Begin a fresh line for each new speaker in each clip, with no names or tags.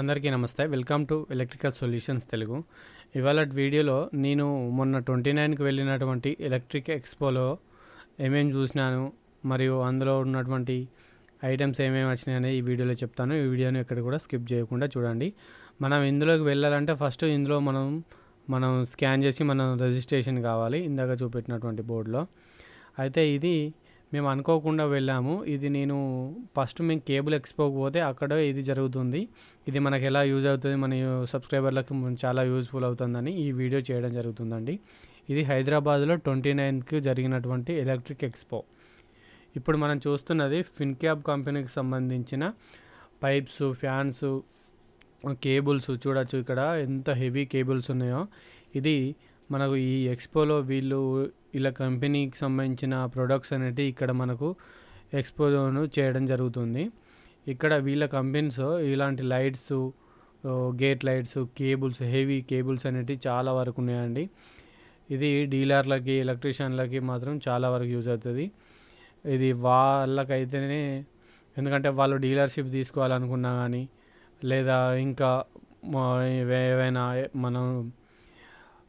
అందరికీ నమస్తే. Welcome to electrical solutions Telugu. ఇవాళ వీడియోలో నేను మొన్న ట్వంటీ నైన్కి వెళ్ళినటువంటి ఎలక్ట్రిక్ ఎక్స్పోలో ఏమేమి చూసినాను మరియు అందులో ఉన్నటువంటి ఐటమ్స్ ఏమేమి వచ్చినాయని ఈ వీడియోలో చెప్తాను. ఈ వీడియోని ఎక్కడ కూడా స్కిప్ చేయకుండా చూడండి. మనం ఇందులోకి వెళ్ళాలంటే ఫస్ట్ ఇందులో మనం మనం స్కాన్ చేసి మనం రిజిస్ట్రేషన్ కావాలి. ఇందాక చూపెట్టినటువంటి బోర్డులో. అయితే ఇది మేము అనుకోకుండా వెళ్ళాము. ఇది నేను ఫస్ట్ మేము కేబుల్ ఎక్స్పోకి పోతే అక్కడ ఇది జరుగుతుంది. ఇది మనకు ఎలా యూజ్ అవుతుంది మన సబ్స్క్రైబర్లకు చాలా యూజ్ఫుల్ అవుతుందని ఈ వీడియో చేయడం జరుగుతుందండి. ఇది హైదరాబాద్లో ట్వంటీ నైన్త్కి జరిగినటువంటి ఎలక్ట్రిక్ ఎక్స్పో. ఇప్పుడు మనం చూస్తున్నది ఫిన్క్యాబ్ కంపెనీకి సంబంధించిన పైప్స్ ఫ్యాన్స్ కేబుల్స్ చూడొచ్చు ఇక్కడ. ఎంత హెవీ కేబుల్స్ ఉన్నాయో. ఇది మనకు ఈ ఎక్స్పోలో వీళ్ళు ఇలా కంపెనీకి సంబంధించిన ప్రొడక్ట్స్ అనేటివి ఇక్కడ మనకు ఎక్స్పోజోను చేయడం జరుగుతుంది. ఇక్కడ వీళ్ళ కంపెనీస్ ఇలాంటి lights gate lights cables heavy cables అనేటివి చాలా వరకు ఉన్నాయండి. ఇది డీలర్లకి ఎలక్ట్రీషియన్లకి మాత్రం చాలా వరకు యూజ్ అవుతుంది. ఇది వాళ్ళకైతేనే ఎందుకంటే వాళ్ళు డీలర్షిప్ తీసుకోవాలనుకున్నా కానీ లేదా ఇంకా ఏవైనా మనం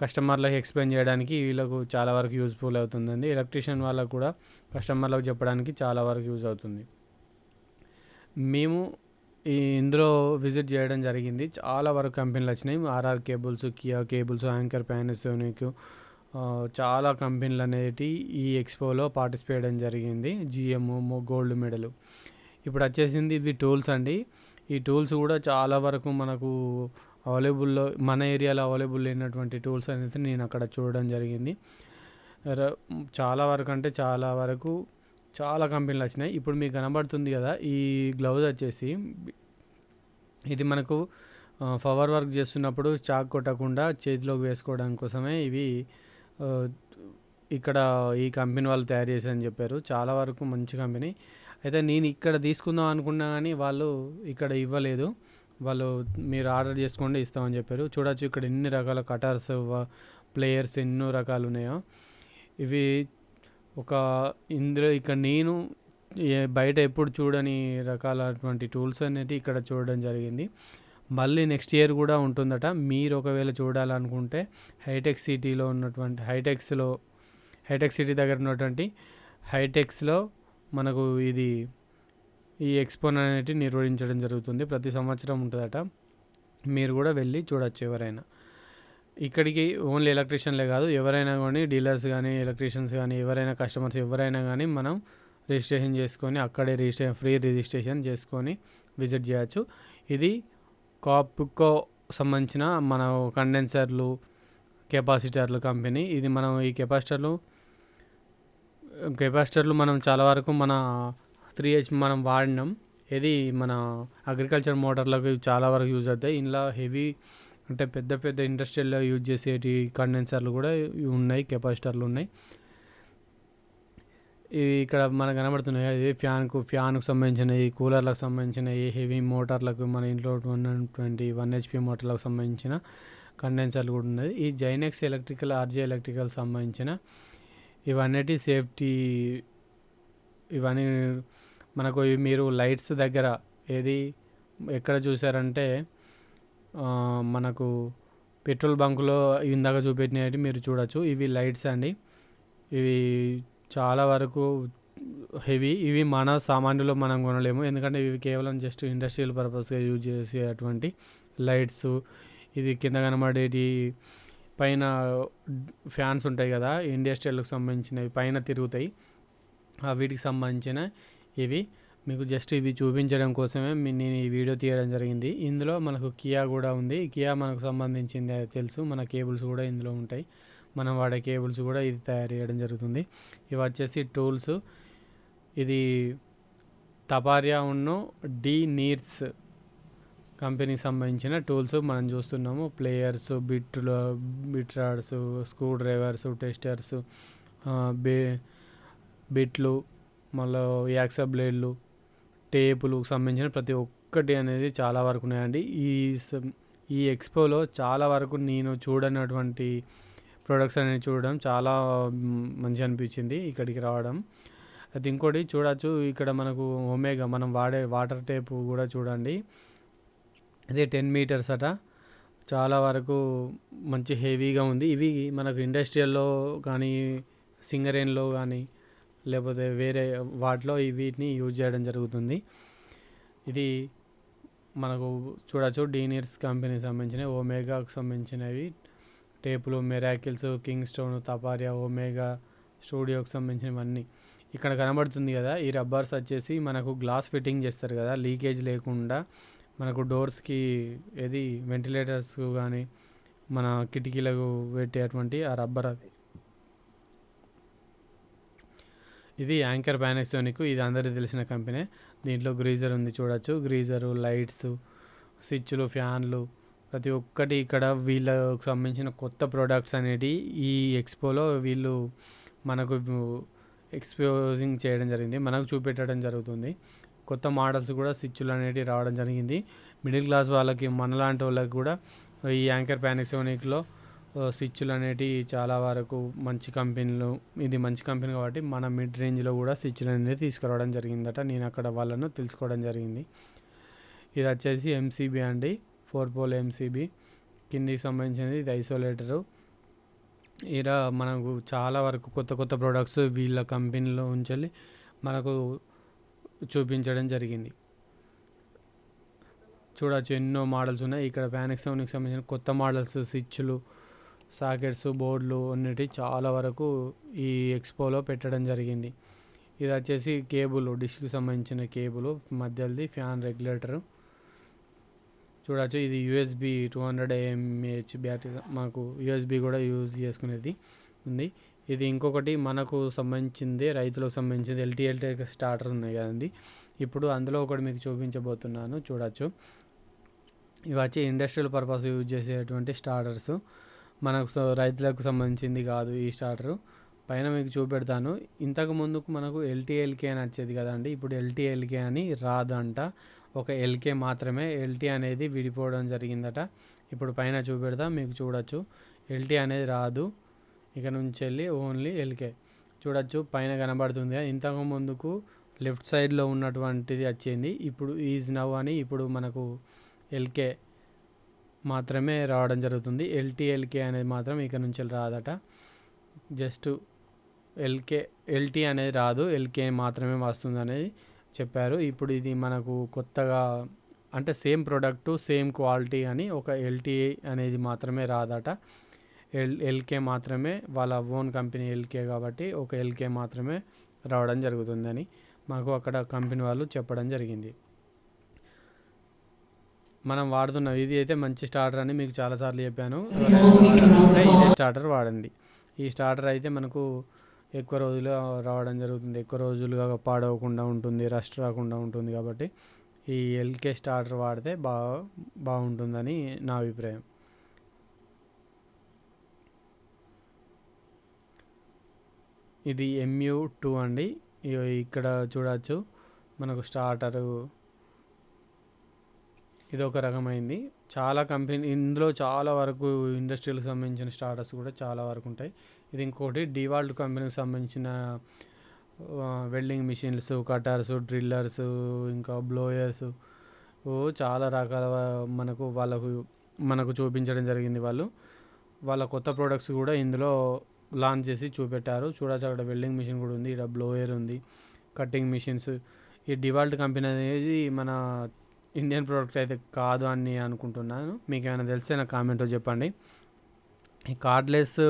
కస్టమర్లకు ఎక్స్ప్లెయిన్ చేయడానికి వీళ్ళకు చాలా వరకు యూజ్ఫుల్ అవుతుందండి. ఎలక్ట్రీషియన్ వాళ్ళకు కూడా కస్టమర్లకు చెప్పడానికి చాలా వరకు యూజ్ అవుతుంది. మేము ఈ ఇందులో విజిట్ చేయడం జరిగింది. చాలా వరకు కంపెనీలు వచ్చినాయి. RR cables Kia cables anchor Panasonic చాలా కంపెనీలు అనేటి ఈ ఎక్స్పోలో పార్టిసిపేట్ చేయడం జరిగింది. GM gold medal. ఇప్పుడు వచ్చేసింది ఇవి టూల్స్ అండి. ఈ టూల్స్ కూడా చాలా వరకు మనకు అవైలబుల్లో మన ఏరియాలో అవైలబుల్ లేనటువంటి టూల్స్ అనేది నేను అక్కడ చూడడం జరిగింది. చాలా వరకు అంటే చాలా వరకు చాలా కంపెనీలు వచ్చినాయి. ఇప్పుడు మీకు కనబడుతుంది కదా ఈ గ్లౌజ్ వచ్చేసి. ఇది మనకు పవర్ వర్క్ చేస్తున్నప్పుడు చాక్ కొట్టకుండా చేతిలోకి వేసుకోవడం కోసమే ఇవి ఇక్కడ ఈ కంపెనీ వాళ్ళు తయారు చేశారని చెప్పారు. చాలా వరకు మంచి కంపెనీ. అయితే నేను ఇక్కడ తీసుకుందాం అనుకున్నా కానీ వాళ్ళు ఇక్కడ ఇవ్వలేదు. వాళ్ళు మీరు ఆర్డర్ చేసుకోండి ఇస్తామని చెప్పారు. చూడొచ్చు ఇక్కడ ఎన్ని రకాల కటర్స్ ప్లేయర్స్ ఎన్నో రకాలు ఉన్నాయో. ఇవి ఒక ఇందులో ఇక్కడ నేను బయట ఎప్పుడు చూడని రకాలటువంటి టూల్స్ అనేవి ఇక్కడ చూడడం జరిగింది. మళ్ళీ నెక్స్ట్ ఇయర్ కూడా ఉంటుందట. మీరు ఒకవేళ చూడాలనుకుంటే హైటెక్ సిటీలో ఉన్నటువంటి హైటెక్స్లో హైటెక్ సిటీ దగ్గర ఉన్నటువంటి హైటెక్స్లో మనకు ఇది ఈ ఎక్స్పోన్ అనేది నిర్వహించడం జరుగుతుంది. ప్రతి సంవత్సరం ఉంటుందట. మీరు కూడా వెళ్ళి చూడొచ్చు ఎవరైనా. ఇక్కడికి ఓన్లీ ఎలక్ట్రీషియన్లే కాదు ఎవరైనా కానీ డీలర్స్ కానీ ఎలక్ట్రీషియన్స్ కానీ ఎవరైనా కస్టమర్స్ ఎవరైనా కానీ మనం రిజిస్ట్రేషన్ చేసుకొని అక్కడే రిజిస్ట్రేషన్ ఫ్రీ రిజిస్ట్రేషన్ చేసుకొని విజిట్ చేయొచ్చు. ఇది కాప్కో సంబంధించిన మన కండెన్సర్లు కెపాసిటర్లు కంపెనీ. ఇది మనం ఈ కెపాసిటర్లు కెపాసిటర్లు మనం చాలా వరకు మన త్రీ హెచ్ మనం వాడినాం. ఇది మన అగ్రికల్చర్ మోటార్లకు చాలా వరకు యూజ్ అవుతాయి. ఇందులో హెవీ అంటే పెద్ద పెద్ద ఇండస్ట్రియల్లో యూజ్ చేసేటి కండెన్సర్లు కూడా ఉన్నాయి కెపాసిటర్లు ఉన్నాయి. ఇవి ఇక్కడ మనకు కనబడుతున్నాయి. ఇది ఫ్యాన్కు ఫ్యాన్కు సంబంధించినవి కూలర్లకు సంబంధించినవి హెవీ మోటార్లకు మన ఇంట్లో ఉన్నటువంటి వన్ హెచ్పి మోటార్లకు సంబంధించిన కండెన్సర్లు కూడా ఉన్నది ఈ జైనెక్స్ ఎలక్ట్రికల్ ఆర్జే ఎలక్ట్రికల్ సంబంధించిన ఇవన్నీ సేఫ్టీ ఇవన్నీ మనకు మీరు లైట్స్ దగ్గర ఏది ఎక్కడ చూసారంటే మనకు పెట్రోల్ బంకులో ఇందాక చూపెట్టినవి మీరు చూడొచ్చు. ఇవి లైట్స్ అండి. ఇవి చాలా వరకు హెవీ. ఇవి మన సామాన్యులు మనం కొనలేము. ఎందుకంటే ఇవి కేవలం జస్ట్ ఇండస్ట్రియల్ పర్పస్గా యూజ్ చేసేటువంటి లైట్స్. ఇది కింద కనబడేటి పైన ఫ్యాన్స్ ఉంటాయి కదా ఇండస్ట్రియల్కి సంబంధించినవి పైన తిరుగుతాయి. వీటికి సంబంధించిన ఇవి. మీకు జస్ట్ ఇవి చూపించడం కోసమే నేను ఈ వీడియో తీయడం జరిగింది. ఇందులో మనకు కియా కూడా ఉంది. కియా మనకు సంబంధించింది తెలుసు. మన కేబుల్స్ కూడా ఇందులో ఉంటాయి. మనం వాడే కేబుల్స్ కూడా ఇది తయారు చేయడం జరుగుతుంది. ఇవి వచ్చేసి టూల్స్. ఇది తపారియా ఉన్ను డి నీర్స్ కంపెనీకి సంబంధించిన టూల్స్ మనం చూస్తున్నాము. ప్లేయర్స్ బిట్లు bit rods screwdrivers testers బే బిట్లు మళ్ళీ యాక్సా బ్లేడ్లు టేపులు సంబంధించిన ప్రతి ఒక్కటి అనేది చాలా వరకు ఉన్నాయండి. ఈ ఈ ఎక్స్పోలో చాలా వరకు నేను చూడనటువంటి ప్రొడక్ట్స్ అనేవి చూడడం చాలా మంచిగా అనిపించింది ఇక్కడికి రావడం. అది ఇంకోటి చూడొచ్చు ఇక్కడ మనకు ఒమేగా మనం వాడే వాటర్ టేప్ కూడా చూడండి. అదే టెన్ మీటర్స్ అట. చాలా వరకు మంచి హెవీగా ఉంది. ఇవి మనకు ఇండస్ట్రియల్లో కానీ సింగరేన్లో కానీ లేకపోతే వేరే వాటిలో ఈ వీటిని యూజ్ చేయడం జరుగుతుంది. ఇది మనకు చూడొచ్చు. డీనియర్స్ కంపెనీకి సంబంధించిన ఒమేగాకు సంబంధించినవి. టేపులు miracles king stone Taparia Omega స్టూడియోకి సంబంధించినవన్నీ ఇక్కడ కనబడుతుంది కదా. ఈ రబ్బర్స్ వచ్చేసి మనకు గ్లాస్ ఫిట్టింగ్ చేస్తారు కదా. లీకేజ్ లేకుండా మనకు డోర్స్కి ఏది వెంటిలేటర్స్ కానీ మన కిటికీలకు పెట్టేటువంటి ఆ రబ్బర్ అది. ఇది యాంకర్ పానాసోనిక్ ఇది అందరికీ తెలిసిన కంపెనీ. దీంట్లో గ్రీజర్ ఉంది చూడొచ్చు. గ్రీజరు లైట్స్ స్విచ్లు ఫ్యాన్లు. ప్రతి ఒక్కటి ఇక్కడ వీళ్ళకు సంబంధించిన కొత్త ప్రోడక్ట్స్ అనేటివి ఈ ఎక్స్పోలో వీళ్ళు మనకు ఎక్స్పోజింగ్ చేయడం జరిగింది. మనకు చూపెట్టడం జరుగుతుంది. కొత్త మోడల్స్ కూడా స్విచ్లు అనేటివి రావడం జరిగింది. మిడిల్ క్లాస్ వాళ్ళకి మనలాంటి వాళ్ళకి కూడా ఈ యాంకర్ పానాసోనిక్లో స్విచ్లు అనేటివి చాలా వరకు మంచి కంపెనీలు ఇది మంచి కంపెనీ కాబట్టి మన మిడ్ రేంజ్లో కూడా స్విచ్లు అనేది తీసుకురావడం జరిగిందట. నేను అక్కడ వాళ్ళను తెలుసుకోవడం జరిగింది. ఇది వచ్చేసి ఎంసీబీ అండి. ఫోర్ పోల్ ఎంసీబీ కిందికి సంబంధించింది ఇది ఐసోలేటరు. ఇలా మనకు చాలా వరకు కొత్త కొత్త ప్రోడక్ట్స్ వీళ్ళ కంపెనీలో ఉంచి మనకు చూపించడం జరిగింది. చూడొచ్చు ఎన్నో మోడల్స్ ఉన్నాయి. ఇక్కడ ప్యానెక్సోనికి సంబంధించిన కొత్త మోడల్స్ స్విచ్లు సాకెట్స్ బోర్డులు అన్నిటి చాలా వరకు ఈ ఎక్స్పోలో పెట్టడం జరిగింది. ఇది వచ్చేసి కేబుల్ డిష్కి సంబంధించిన కేబుల్ మధ్యది ఫ్యాన్ రెగ్యులేటర్. చూడవచ్చు ఇది USB two hundred mAh battery మాకు యూఎస్బి కూడా యూజ్ చేసుకునేది ఉంది. ఇది ఇంకొకటి మనకు సంబంధించింది రైతులకు సంబంధించింది ఎల్టీఎల్టీ స్టార్టర్ ఉన్నాయి కదండి. ఇప్పుడు అందులో ఒకటి మీకు చూపించబోతున్నాను చూడవచ్చు ఇవి వచ్చి ఇండస్ట్రియల్ పర్పస్ యూజ్ చేసేటువంటి స్టార్టర్స్. మనకు రైతులకు సంబంధించింది కాదు ఈ స్టార్టరు పైన మీకు చూపెడతాను. ఇంతకు ముందుకు మనకు ఎల్టీఎల్కే అని వచ్చేది కదండి. ఇప్పుడు ఎల్టీఎల్కే అని రాదంట. ఒక ఎల్కే మాత్రమే ఎల్టీ అనేది విడిపోవడం జరిగిందట. ఇప్పుడు పైన చూపెడతా మీకు చూడొచ్చు. ఎల్టీ అనేది రాదు. ఇక నుంచి వెళ్ళి ఓన్లీ ఎల్కే చూడొచ్చు పైన కనబడుతుంది ఇంతకు ముందుకు లెఫ్ట్ సైడ్లో ఉన్నటువంటిది వచ్చింది. ఇప్పుడు ఈజ్ నవ్ అని ఇప్పుడు మనకు ఎల్కే మాత్రమే రావడం జరుగుతుంది. ఎల్టీఎల్కే అనేది మాత్రం ఇక నుంచి రాదట. జస్ట్ ఎల్కే ఎల్టీ అనేది రాదు. ఎల్కే మాత్రమే వస్తుంది అనేది చెప్పారు. ఇప్పుడు ఇది మనకు కొత్తగా అంటే సేమ్ ప్రోడక్ట్ సేమ్ క్వాలిటీ అని ఒక ఎల్టీ అనేది మాత్రమే రాదట. ఎల్ ఎల్కే మాత్రమే వాళ్ళ ఓన్ కంపెనీ ఎల్కే కాబట్టి ఒక ఎల్కే మాత్రమే రావడం జరుగుతుందని మాకు అక్కడ కంపెనీ వాళ్ళు చెప్పడం జరిగింది. మనం వాడుతున్న ఇది అయితే మంచి స్టార్టర్ అని మీకు చాలాసార్లు చెప్పాను. ఇదే స్టార్టర్ వాడండి. ఈ స్టార్టర్ అయితే మనకు ఎక్కువ రోజులు రావడం జరుగుతుంది. ఎక్కువ రోజులుగా పాడవకుండా ఉంటుంది రస్ట్ రాకుండా ఉంటుంది కాబట్టి ఈ ఎల్కే స్టార్టర్ వాడితే బాగా బాగుంటుందని నా అభిప్రాయం. ఇది ఎంయూ టూ అండి. ఇక్కడ చూడవచ్చు మనకు స్టార్టరు ఇది ఒక రకమైంది. చాలా కంపెనీ ఇందులో చాలా వరకు ఇండస్ట్రీలకు సంబంధించిన స్టార్టర్స్ కూడా చాలా వరకు ఉంటాయి. ఇది ఇంకోటి డివాల్ట్ కంపెనీకి సంబంధించిన వెల్డింగ్ మిషన్స్ కటర్స్ డ్రిల్లర్స్ ఇంకా బ్లోయర్స్. చాలా రకాల మనకు వాళ్ళకు మనకు చూపించడం జరిగింది వాళ్ళు. వాళ్ళ కొత్త ప్రోడక్ట్స్ కూడా ఇందులో లాంచ్ చేసి చూపెట్టారు. చూడచ్చు అక్కడ వెల్డింగ్ మిషన్ కూడా ఉంది. ఇక్కడ బ్లోయర్ ఉంది. Cutting machines. ఈ డివాల్ట్ కంపెనీ అనేది మన ఇండియన్ ప్రోడక్ట్ అయితే కాదు అని అనుకుంటున్నాను. మీకు ఏమైనా తెలిస్తే నాకు కామెంట్లో చెప్పండి. ఈ కార్డ్లెస్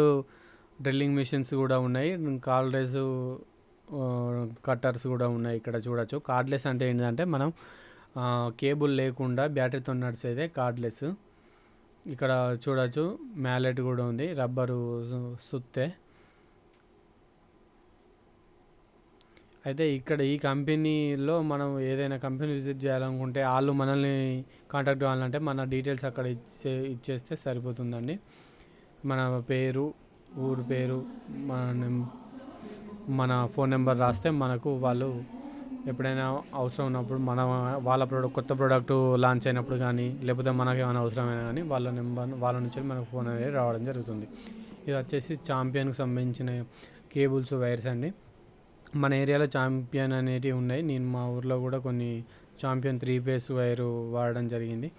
డ్రిల్లింగ్ మిషన్స్ కూడా ఉన్నాయి. కార్డ్లెస్ కట్టర్స్ కూడా ఉన్నాయి ఇక్కడ చూడొచ్చు. కార్డ్లెస్ అంటే ఏంటంటే మనం కేబుల్ లేకుండా బ్యాటరీతో నడిచేదే కార్డ్లెస్ ఇక్కడ చూడొచ్చు. మ్యాలెట్ కూడా ఉంది. రబ్బరు సుత్తే. అయితే ఇక్కడ ఈ కంపెనీలో మనం ఏదైనా కంపెనీ విజిట్ చేయాలనుకుంటే వాళ్ళు మనల్ని కాంటాక్ట్ కావాలంటే మన డీటెయిల్స్ అక్కడ ఇచ్చే ఇచ్చేస్తే సరిపోతుందండి. మన పేరు ఊరు పేరు మన మన ఫోన్ నెంబర్ రాస్తే మనకు వాళ్ళు ఎప్పుడైనా అవసరం ఉన్నప్పుడు మన వాళ్ళ ప్రోడక్ట్ కొత్త ప్రోడక్ట్ లాంచ్ అయినప్పుడు కానీ లేకపోతే మనకి ఏమైనా అవసరమైనా కానీ వాళ్ళ నెంబర్ వాళ్ళ నుంచి మనకు ఫోన్ అనేది రావడం జరుగుతుంది. ఇది వచ్చేసి ఛాంపియన్కి సంబంధించిన కేబుల్స్ వైర్స్ అండి. మన ఏరియాలో ఛాంపియన్ అనేటివి ఉన్నాయి. నేను మా ఊర్లో కూడా కొన్ని ఛాంపియన్ త్రీ పేస్ వైరు వాడడం జరిగింది.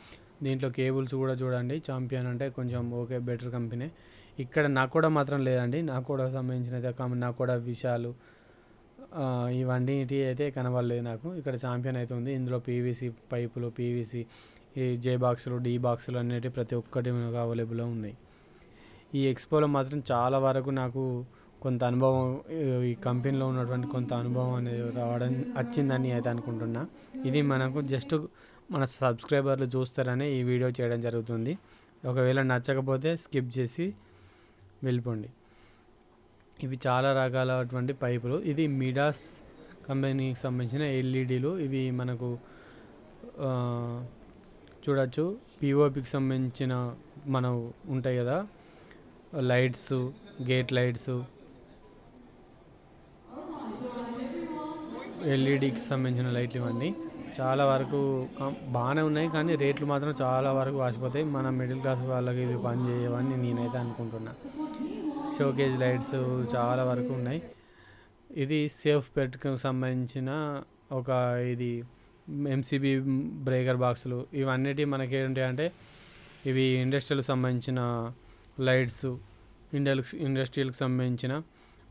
దీంట్లో కేబుల్స్ కూడా చూడండి. ఛాంపియన్ అంటే కొంచెం ఓకే బెటర్ కంపెనీ. ఇక్కడ నాకు కూడా మాత్రం లేదండి. నాకు కూడా సంబంధించిన నాకు కూడా విషయాలు ఇవన్నీ అయితే కనబడలేదు నాకు. ఇక్కడ ఛాంపియన్ అయితే ఉంది. ఇందులో పీవీసీ పైపులు పీవీసీ ఈ జే బాక్సులు డీ బాక్సులు అనేవి ప్రతి ఒక్కటి మనకు అవైలబుల్లో ఉన్నాయి. ఈ ఎక్స్పోలో మాత్రం చాలా వరకు నాకు కొంత అనుభవం ఈ- కంపెనీలో ఉన్నటువంటి కొంత అనుభవం అనేది రావడం వచ్చిందని అయితే అనుకుంటున్నా. ఇది మనకు జస్ట్ మన సబ్స్క్రైబర్లు చూస్తారని ఈ వీడియో చేయడం జరుగుతుంది. ఒకవేళ నచ్చకపోతే స్కిప్ చేసి వెళ్ళిపోండి. ఇవి చాలా రకాలటువంటి పైపులు. ఇది మిడాస్ కంపెనీకి సంబంధించిన ఎల్ఈడీలు. ఇవి మనకు చూడవచ్చు చూడొచ్చు. పిఓపికి సంబంధించిన మనం ఉంటాయి కదా. లైట్స్ గేట్ లైట్స్ ఎల్ఈడికి సంబంధించిన లైట్లు ఇవన్నీ. చాలా వరకు బాగానే ఉన్నాయి కానీ రేట్లు మాత్రం చాలా వరకు వాసిపోతాయి. మన మిడిల్ క్లాస్ వాళ్ళకి ఇవి పని చేయవని నేనైతే అనుకుంటున్నా. షోకేజ్ లైట్స్ చాలా వరకు ఉన్నాయి. ఇది సేఫ్ పెట్కి సంబంధించిన ఒక ఇది ఎంసీబీ బ్రేకర్ బాక్సులు. ఇవన్నిటి మనకి ఏంటి అంటే ఇవి ఇండస్ట్రియల్కి సంబంధించిన లైట్స్ ఇండల్ ఇండస్ట్రియల్కి సంబంధించిన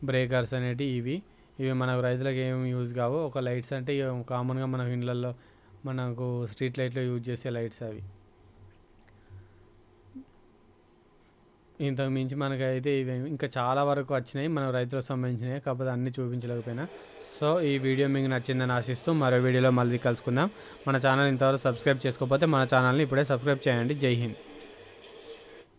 బ్రేకర్స్ అనేటివి ఇవి. ఇవి మనకు రైతులకు ఏమి యూజ్ కావు. ఒక లైట్స్ అంటే ఇవి కామన్గా మన ఇండ్లల్లో మనకు స్ట్రీట్ లైట్లో యూజ్ చేసే లైట్స్ అవి. ఇంతకు మించి మనకైతే ఇవి ఇంకా చాలా వరకు వచ్చినాయి. మన రైతులకు సంబంధించినవి కాకపోతే అన్నీ చూపించలేకపోయినా. సో ఈ వీడియో మీకు నచ్చిందని ఆశిస్తూ మరో వీడియోలో మళ్ళీ కలుసుకుందాం. మన ఛానల్ ఇంతవరకు సబ్స్క్రైబ్ చేసుకోకపోతే మన ఛానల్ని ఇప్పుడే సబ్స్క్రైబ్ చేయండి. జై హింద్.